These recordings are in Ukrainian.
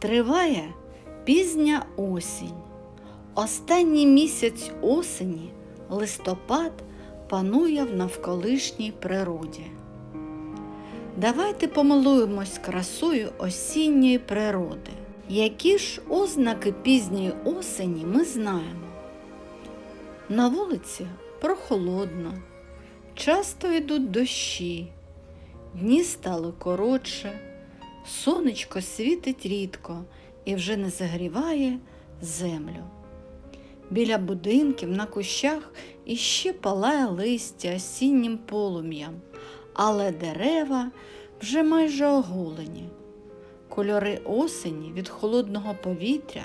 Триває пізня осінь. Останній місяць осені, листопад, панує в навколишній природі. Давайте помилуємось красою осінньої природи. Які ж ознаки пізньої осені ми знаємо? На вулиці прохолодно, часто йдуть дощі, дні стали коротше, сонечко світить рідко і вже не загріває землю. Біля будинків на кущах іще палає листя осіннім полум'ям, але дерева вже майже оголені. Кольори осені від холодного повітря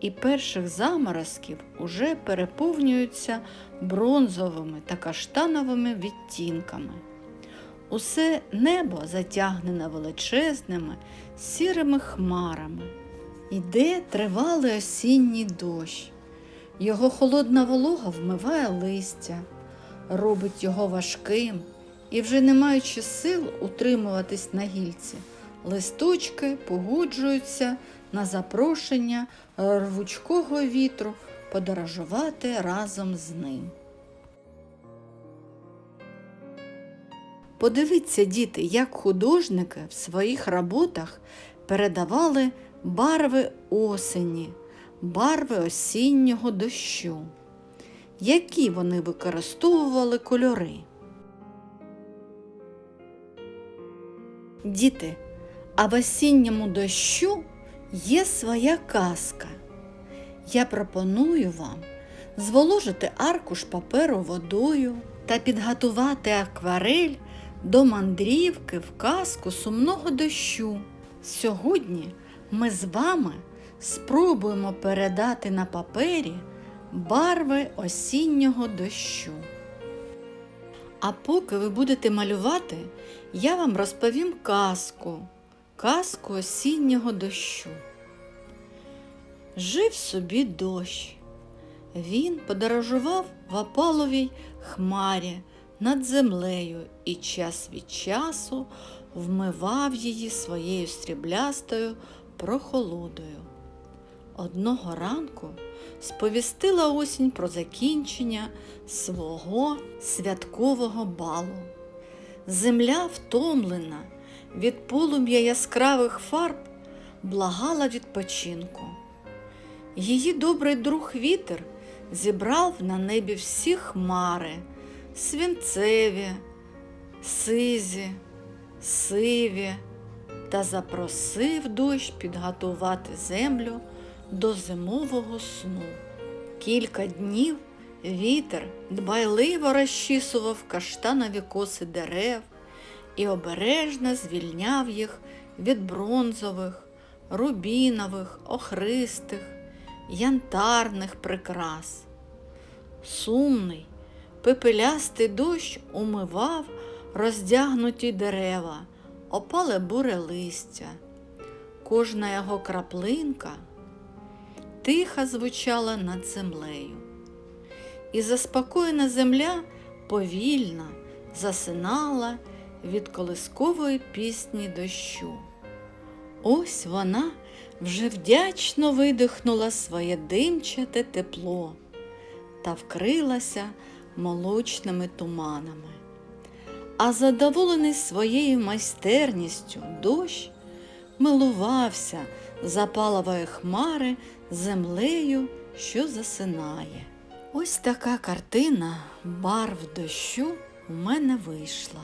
і перших заморозків уже переповнюються бронзовими та каштановими відтінками. Усе небо затягнене величезними сірими хмарами. Іде тривалий осінній дощ. Його холодна волога вмиває листя, робить його важким і, вже не маючи сил утримуватись на гільці, листочки погоджуються на запрошення рвучкого вітру подорожувати разом з ним. Подивіться, діти, як художники в своїх роботах передавали барви осені, барви осіннього дощу. Які вони використовували кольори? Діти, а в осінньому дощу є своя казка. Я пропоную вам зволожити аркуш паперу водою та підготувати акварель до мандрівки в казку сумного дощу. Сьогодні ми з вами спробуємо передати на папері барви осіннього дощу. А поки ви будете малювати, я вам розповім казку, казку осіннього дощу. Жив собі дощ. Він подорожував в опаловій хмарі над землею і час від часу вмивав її своєю стріблястою прохолодою. Одного ранку сповістила осінь про закінчення свого святкового балу. Земля, втомлена від полум'я яскравих фарб, благала відпочинку. Її добрий друг вітер зібрав на небі всі хмари, свинцеві, сизі, сиві та запросив дощ підготувати землю до зимового сну. Кілька днів вітер дбайливо розчісував каштанові коси дерев і обережно звільняв їх від бронзових, рубінових, охристих, янтарних прикрас. Сумний, пепелястий дощ умивав роздягнуті дерева, опале буре листя. Кожна його краплинка тихо звучала над землею. І заспокоєна земля повільно засинала від колискової пісні дощу. Ось вона вже вдячно видихнула своє димчате тепло та вкрилася молочними туманами. А задоволений своєю майстерністю дощ милувався запалової хмари землею, що засинає. Ось така картина барв дощу у мене вийшла.